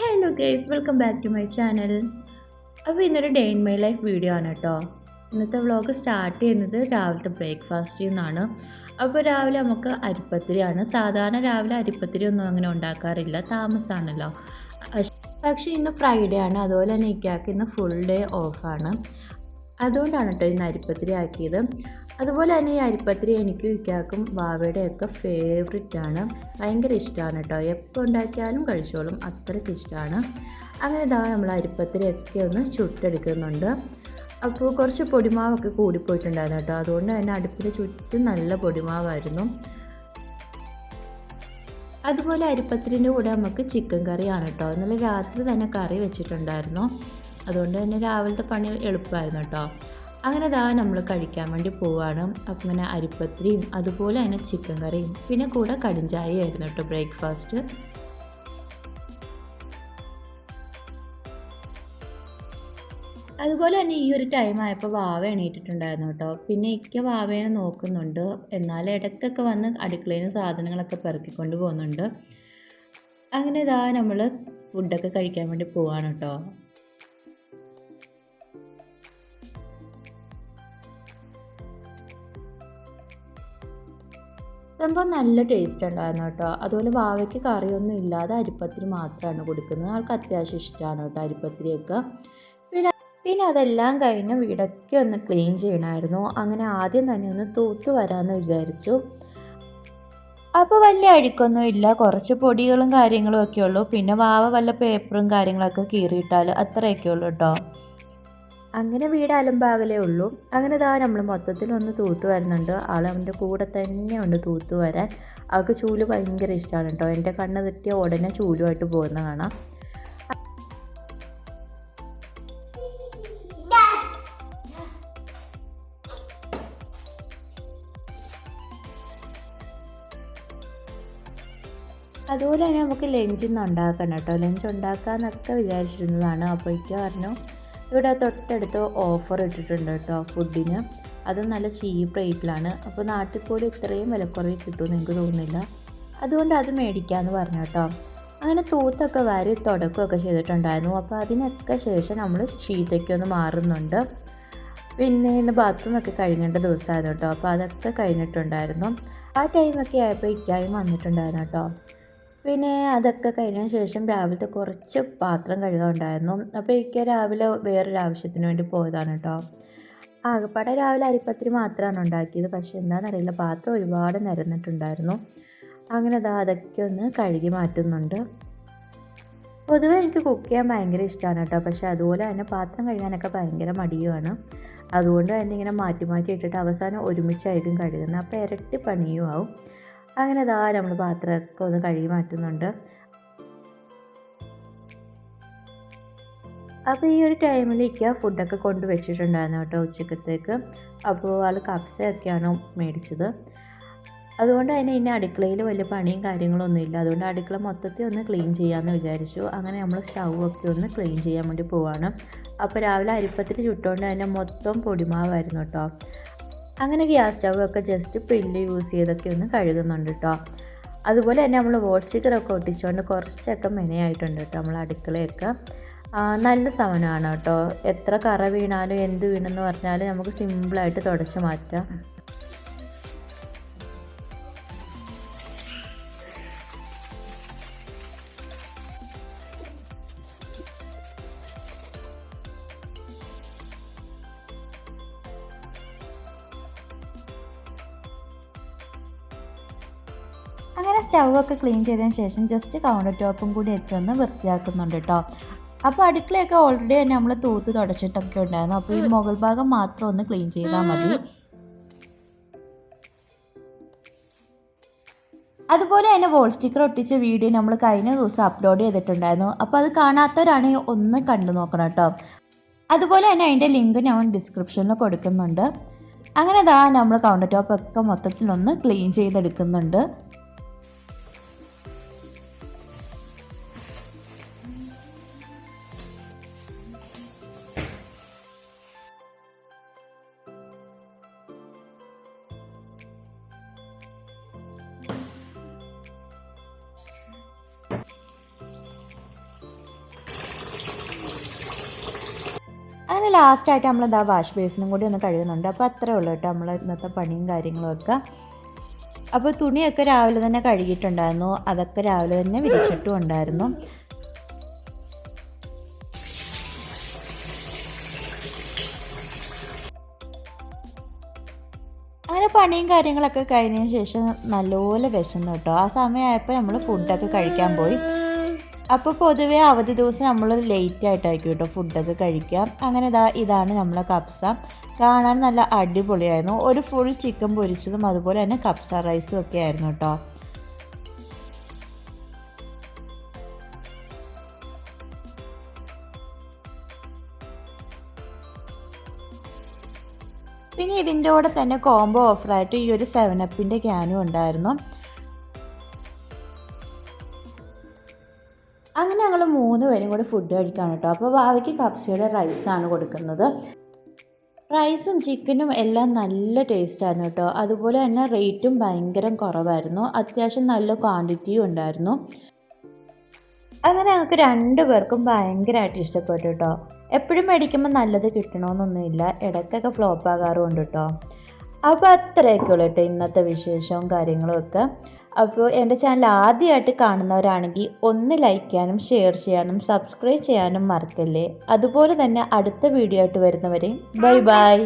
Hello guys welcome back to my channel അപ്പോൾ ഇന്നൊരു day in my life video ആണ് കേട്ടോ ഇന്നത്തെ വ്ളോഗ് സ്റ്റാർട്ട് ചെയ്യുന്നത് രാവിലത്തെ ബ്രേക്ക്ഫാസ്റ്റിൽ നിന്നാണ് അപ്പോൾ രാവിലെ നമുക്ക് അരിപ്പത്തിരിയാണ്. സാധാരണ രാവിലെ അരിപ്പത്തിരി ഒന്നും അങ്ങനെ ഉണ്ടാക്കാറില്ല. താമസമാണല്ലോ പക്ഷേ ഇന്ന് ഫ്രൈഡേ ആണ്. അതുപോലെ തന്നെ ഇക്കാക്ക് ഇന്ന് ഫുൾ ഡേ ഓഫാണ് അതുകൊണ്ടാണ് കേട്ടോ ഈ അരിപ്പത്തിരി ആക്കിയത്. അതുപോലെ തന്നെ ഈ അരിപ്പത്തിരി എനിക്ക് ഇക്കാക്കും ഫേവററ്റ് ആണ്. ഭയങ്കര ഇഷ്ടമാണ് കേട്ടോ എപ്പോൾ ഉണ്ടാക്കിയാലും കഴിച്ചോളും. അത്രയ്ക്ക് ഇഷ്ടമാണ്. അങ്ങനെ ഇതാ നമ്മൾ അരിപ്പത്തിരി ഒക്കെ ഒന്ന് ചുട്ടെടുക്കുന്നുണ്ട്. അപ്പോൾ കുറച്ച് പൊടിമാവൊക്കെ കൂടിപ്പോയിട്ടുണ്ടായിരുന്നു കേട്ടോ അതുകൊണ്ട് തന്നെ അടുപ്പിന് ചുറ്റും നല്ല പൊടിമാവായിരുന്നു. അതുപോലെ അരിപ്പത്തിരിന്റെ കൂടെ നമുക്ക് ചിക്കൻ കറിയാണ് കേട്ടോ ഇന്നലെ രാത്രി തന്നെ കറി വെച്ചിട്ടുണ്ടായിരുന്നു. അതുകൊണ്ട് തന്നെ രാവിലത്തെ പണി എളുപ്പമായിരുന്നു കേട്ടോ. അങ്ങനെ ഇതാ നമ്മൾ കഴിക്കാൻ വേണ്ടി പോവാണ്. അപ്പം ഇങ്ങനെ അരിപ്പത്തിരിയും അതുപോലെ തന്നെ ചിക്കൻ കറിയും പിന്നെ കൂടെ കടിഞ്ചായയായിരുന്നു കേട്ടോ ബ്രേക്ക്ഫാസ്റ്റ് അതുപോലെ തന്നെ ഈ ഒരു ടൈം ആയപ്പോൾ വാവ എണീറ്റിട്ടുണ്ടായിരുന്നു കേട്ടോ. പിന്നെ ഇക്ക വാവേനെ നോക്കുന്നുണ്ട്. എന്നാൽ ഇടയ്ക്കൊക്കെ വന്ന് അടുക്കളയിൽ നിന്ന് സാധനങ്ങളൊക്കെ പെറുക്കിക്കൊണ്ട് പോകുന്നുണ്ട്. അങ്ങനെ ഇതാ നമ്മൾ ഫുഡൊക്കെ കഴിക്കാൻ വേണ്ടി പോവാണ് കേട്ടോ. സംഭവം നല്ല ടേസ്റ്റ് ഉണ്ടായിരുന്നു കേട്ടോ. അതുപോലെ വാവയ്ക്ക് കറിയൊന്നും ഇല്ലാതെ അരിപ്പത്തിരി മാത്രമാണ് കൊടുക്കുന്നത്. ആൾക്ക് അത്യാവശ്യം ഇഷ്ടമാണ് കേട്ടോ അരിപ്പത്തിരിയൊക്കെ. പിന്നെ പിന്നെ അതെല്ലാം കഴിഞ്ഞ് വീടൊക്കെ ഒന്ന് ക്ലീൻ ചെയ്യണമായിരുന്നു. അങ്ങനെ ആദ്യം തന്നെ ഒന്ന് തൂത്ത് വരാമെന്ന് വിചാരിച്ചു. അപ്പോൾ വലിയ അഴുക്കൊന്നും ഇല്ല. കുറച്ച് പൊടികളും കാര്യങ്ങളും ഒക്കെ ഉള്ളൂ. പിന്നെ വാവ വല്ല പേപ്പറും കാര്യങ്ങളൊക്കെ കീറിയിട്ടാൽ അത്രയൊക്കെ ഉള്ളൂ കേട്ടോ. അങ്ങനെ വീട് അലമ്പാകലേ ഉള്ളൂ. അങ്ങനെ ഇതാ നമ്മൾ മൊത്തത്തിൽ ഒന്ന് തൂത്ത് വരുന്നുണ്ട്. ആൾ അവന്റെ കൂടെ തന്നെ ഉണ്ട് തൂത്ത് വരാൻ അവൾക്ക് ചൂൽ ഭയങ്കര ഇഷ്ടമാണ് കേട്ടോ. എന്റെ കണ്ണ് തെറ്റിയ ഉടനെ ചൂലുമായിട്ട് പോകുന്ന കാണാം. അതുപോലെ തന്നെ നമുക്ക് ലഞ്ച് ഉണ്ടാക്കണം കേട്ടോ. ലഞ്ച് ഉണ്ടാക്കാമെന്നൊക്കെ വിചാരിച്ചിരുന്നതാണ്. അപ്പോഴേക്കും പറഞ്ഞു ഇവിടെ തൊട്ടടുത്ത് ഓഫർ ഇട്ടിട്ടുണ്ട് കേട്ടോ ഫുഡിന് അത് നല്ല ചീപ്പ് റേറ്റിലാണ് അപ്പോൾ നാട്ടിൽ പോലും ഇത്രയും വിലക്കുറവ് കിട്ടുമെന്ന് എനിക്ക് തോന്നുന്നില്ല. അതുകൊണ്ട് അത് മേടിക്കാമെന്ന് പറഞ്ഞു കേട്ടോ അങ്ങനെ തൂത്തൊക്കെ വാരി തുടക്കമൊക്കെ ചെയ്തിട്ടുണ്ടായിരുന്നു. അപ്പോൾ അതിനൊക്കെ ശേഷം നമ്മൾ ഷീറ്റൊക്കെ ഒന്ന് മാറുന്നുണ്ട്. പിന്നെ ഇന്ന് ബാത്റൂമൊക്കെ കഴിഞ്ഞിട്ട് ദിവസമായിരുന്നു കേട്ടോ അപ്പോൾ അതൊക്കെ കഴിഞ്ഞിട്ടുണ്ടായിരുന്നു. ആ ടൈമൊക്കെ ആയപ്പോൾ ഇക്കായും വന്നിട്ടുണ്ടായിരുന്നു കേട്ടോ പിന്നെ അതൊക്കെ കഴിഞ്ഞ ശേഷം രാവിലത്തെ കുറച്ച് പാത്രം കഴുകാനുണ്ടായിരുന്നു. അപ്പോൾ എനിക്ക് രാവിലെ വേറൊരു ആവശ്യത്തിന് വേണ്ടി പോയതാണ് കേട്ടോ ആകെപ്പാടെ രാവിലെ അരിപ്പത്തിരി മാത്രമാണ് ഉണ്ടാക്കിയത്. പക്ഷേ എന്താണെന്നറിയില്ല പാത്രം ഒരുപാട് നിരന്നിട്ടുണ്ടായിരുന്നു. അങ്ങനെ അതാ അതൊക്കെ ഒന്ന് കഴുകി മാറ്റുന്നുണ്ട്. പൊതുവെ എനിക്ക് കുക്ക് ചെയ്യാൻ ഭയങ്കര ഇഷ്ടമാണ് കേട്ടോ പക്ഷേ അതുപോലെ തന്നെ പാത്രം കഴുകാനൊക്കെ ഭയങ്കര മടിയുമാണ്. അതുകൊണ്ട് തന്നെ ഇങ്ങനെ മാറ്റി മാറ്റി ഇട്ടിട്ട് അവസാനം ഒരുമിച്ചായിരിക്കും കഴുകുന്നത്. അപ്പോൾ ഇരട്ടി പണിയും ആവും. അങ്ങനെ ദാ നമ്മൾ പാത്രമൊക്കെ ഒന്ന് കഴുകി മാറ്റുന്നുണ്ട്. അപ്പോൾ ഈ ഒരു ടൈമിലേക്ക് ഫുഡൊക്കെ കൊണ്ട് വെച്ചിട്ടുണ്ടായിരുന്നു കേട്ടോ ഉച്ചക്കത്തേക്ക്. അപ്പോൾ ആൾ കപ്സയൊക്കെയാണ് മേടിച്ചത്. അതുകൊണ്ട് തന്നെ ഇനി അടുക്കളയിൽ വലിയ പണിയും കാര്യങ്ങളൊന്നും ഇല്ല. അതുകൊണ്ട് അടുക്കള മൊത്തത്തിൽ ഒന്ന് ക്ലീൻ ചെയ്യാമെന്ന് വിചാരിച്ചു. അങ്ങനെ നമ്മൾ സ്റ്റൗവൊക്കെ ഒന്ന് ക്ലീൻ ചെയ്യാൻ വേണ്ടി പോവാണ്. അപ്പോൾ രാവിലെ അരിപ്പത്തിൽ ചുട്ടുകൊണ്ട് തന്നെ മൊത്തം പൊടിമാവായിരുന്നു കേട്ടോ. അങ്ങനെ ഗ്യാസ് സ്റ്റവ് ഒക്കെ ജസ്റ്റ് പ്രില്ല് യൂസ് ചെയ്തൊക്കെ ഒന്ന് കഴുകുന്നുണ്ട് കേട്ടോ അതുപോലെ തന്നെ നമ്മൾ വോട്ട് സ്റ്റിക്കറൊക്കെ ഒട്ടിച്ചുകൊണ്ട് കുറച്ചൊക്കെ മെനയായിട്ടുണ്ട് കേട്ടോ നമ്മൾ അടുക്കളയൊക്കെ. നല്ല സാധനമാണ് കേട്ടോ എത്ര കറ വീണാലും എന്ത് വീണെന്ന് പറഞ്ഞാലും നമുക്ക് സിമ്പിളായിട്ട് തുടച്ച് മാറ്റാം. അങ്ങനെ സ്റ്റൗവൊക്കെ ക്ലീൻ ചെയ്തതിന് ശേഷം ജസ്റ്റ് കൗണ്ടർ ടോപ്പും കൂടി എത്തി ഒന്ന് വൃത്തിയാക്കുന്നുണ്ട് കേട്ടോ അപ്പോൾ അടുക്കളയൊക്കെ ഓൾറെഡി തന്നെ നമ്മൾ തൂത്ത് തുടച്ചിട്ടൊക്കെ ഉണ്ടായിരുന്നു. അപ്പോൾ ഈ മുകൾ ഭാഗം മാത്രം ഒന്ന് ക്ലീൻ ചെയ്താൽ മതി. അതുപോലെ തന്നെ വോൾ സ്റ്റിക്കർ ഒട്ടിച്ച വീഡിയോ നമ്മൾ കഴിഞ്ഞ ദിവസം അപ്ലോഡ് ചെയ്തിട്ടുണ്ടായിരുന്നു. അപ്പോൾ അത് കാണാത്തവരാണെങ്കിൽ ഒന്ന് കണ്ടു നോക്കണം കേട്ടോ അതുപോലെ തന്നെ അതിന്റെ ലിങ്ക് ഞാൻ ഡിസ്ക്രിപ്ഷനിൽ കൊടുക്കുന്നുണ്ട്. അങ്ങനെ അതാ നമ്മൾ കൗണ്ടർ ടോപ്പൊക്കെ മൊത്തത്തിലൊന്ന് ക്ലീൻ ചെയ്തെടുക്കുന്നുണ്ട്. അങ്ങനെ ലാസ്റ്റായിട്ട് നമ്മൾ എന്താ വാഷ് ബേസിനും കൂടി ഒന്ന് കഴുകുന്നുണ്ട്. അപ്പോൾ അത്രേ ഉള്ളൂ കേട്ടോ നമ്മൾ ഇന്നത്തെ പണിയും കാര്യങ്ങളും ഒക്കെ അപ്പോൾ തുണിയൊക്കെ രാവിലെ തന്നെ കഴുകിയിട്ടുണ്ടായിരുന്നു. അതൊക്കെ രാവിലെ തന്നെ വിരിച്ചിട്ടും ഉണ്ടായിരുന്നു. അങ്ങനെ പണിയും കാര്യങ്ങളൊക്കെ കഴിഞ്ഞതിന് ശേഷം നല്ലപോലെ വിശന്നു കേട്ടോ. ആ സമയമായപ്പോൾ നമ്മൾ ഫുഡൊക്കെ കഴിക്കാൻ പോയി. അപ്പോൾ പൊതുവെ അവധി ദിവസം നമ്മൾ ലേറ്റ് ആയിട്ടായിരിക്കും കേട്ടോ ഫുഡൊക്കെ കഴിക്കുക. അങ്ങനെ ഇതാ ഇതാണ് നമ്മളെ കപ്സ കാണാൻ നല്ല അടിപൊളിയായിരുന്നു. ഒരു ഫുൾ ചിക്കൻ പൊരിച്ചതും അതുപോലെ തന്നെ കപ്സ റൈസും ഒക്കെ ആയിരുന്നു കേട്ടോ പിന്നെ ഇതിന്റെ കൂടെ തന്നെ കോംബോ ഓഫറായിട്ട് ഈ ഒരു സെവൻ അപ്പിന്റെ ക്യാനും ഉണ്ടായിരുന്നു. അങ്ങനെ ഞങ്ങൾ മൂന്ന് പേരും കൂടി ഫുഡ് കഴിക്കാണ് കേട്ടോ അപ്പോൾ ഭാവിക്ക് കപ്സയുടെ റൈസാണ് കൊടുക്കുന്നത്. റൈസും ചിക്കനും എല്ലാം നല്ല ടേസ്റ്റായിരുന്നു കേട്ടോ അതുപോലെ തന്നെ റേറ്റും ഭയങ്കര കുറവായിരുന്നു. അത്യാവശ്യം നല്ല ക്വാണ്ടിറ്റിയും ഉണ്ടായിരുന്നു. അങ്ങനെ ഞങ്ങൾക്ക് രണ്ടു പേർക്കും ഭയങ്കരമായിട്ട് ഇഷ്ടപ്പെട്ടു കേട്ടോ എപ്പോഴും മേടിക്കുമ്പോൾ നല്ലത് കിട്ടണമെന്നൊന്നുമില്ല ഇടയ്ക്കൊക്കെ ഫ്ലോപ്പ് ആകാറുമുണ്ട് കേട്ടോ അപ്പോൾ അത്രയൊക്കെ കേട്ടോ ഇന്നത്തെ വിശേഷവും കാര്യങ്ങളും ഒക്കെ. അപ്പോൾ എന്റെ ചാനൽ ആദ്യമായിട്ട് കാണുന്നവരാണെങ്കിൽ ഒന്ന് ലൈക്ക് ചെയ്യാനും ഷെയർ ചെയ്യാനും സബ്സ്ക്രൈബ് ചെയ്യാനും മറക്കല്ലേ. അതുപോലെ തന്നെ അടുത്ത വീഡിയോ ആയിട്ട് വരുന്നവരെ ബൈ ബൈ